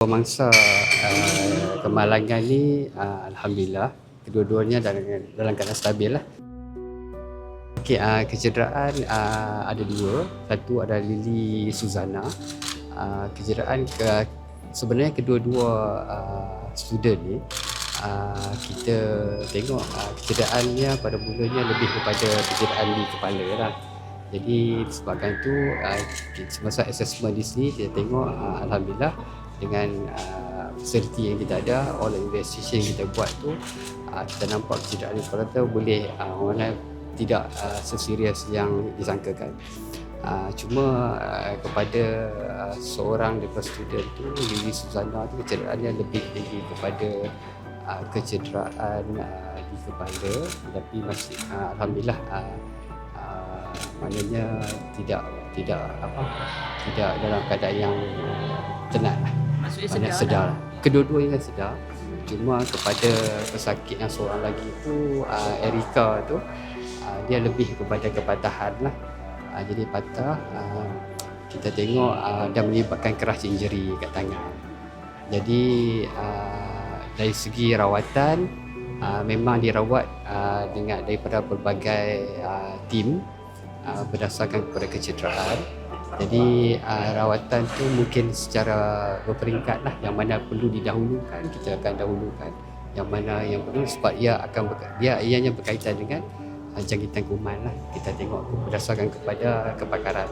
Mangsa uh, kemalangan ni uh, Alhamdulillah kedua-duanya dalam, dalam keadaan stabil lah. Okay, uh, kecederaan uh, ada dua. Satu adalah Lily Suzana. Uh, kecederaan ke, sebenarnya kedua-dua uh, student ni uh, kita tengok uh, kecederaannya pada mulanya lebih kepada kecederaan di kepala lah. Jadi disebabkan itu uh, semasa assessment di sini kita tengok uh, Alhamdulillah dengan uh, fasiliti yang kita ada all investigation yang kita buat tu uh, kita nampak kecederaan tu boleh uh, orang tidak uh, seserius yang disangkakan. Uh, cuma uh, kepada uh, seorang daripada student tu Lili Suzana tu kecederaannya lebih tinggi kepada uh, kecederaan uh, di kepala. Tapi masih uh, alhamdulillah uh, uh, maknanya tidak tidak apa tidak dalam keadaan yang tenat lah Maksudnya banyak sedar, sedar. lah. Kedua-duanya sedar. Cuma kepada pesakit yang seorang lagi tu, uh, Erika tu, uh, dia lebih kepada kepatahan lah. Uh, jadi patah, uh, kita tengok uh, dah menyebabkan crush injury kat tangan. Jadi uh, dari segi rawatan, uh, memang dirawat uh, dengan daripada pelbagai uh, tim uh, berdasarkan kepada kecederaan. Jadi uh, rawatan tu mungkin secara berperingkat lah yang mana perlu didahulukan kita akan dahulukan yang mana yang perlu sebab ia akan berka- dia ianya berkaitan dengan uh, jangkitan kuman lah kita tengok berdasarkan kepada kepakaran.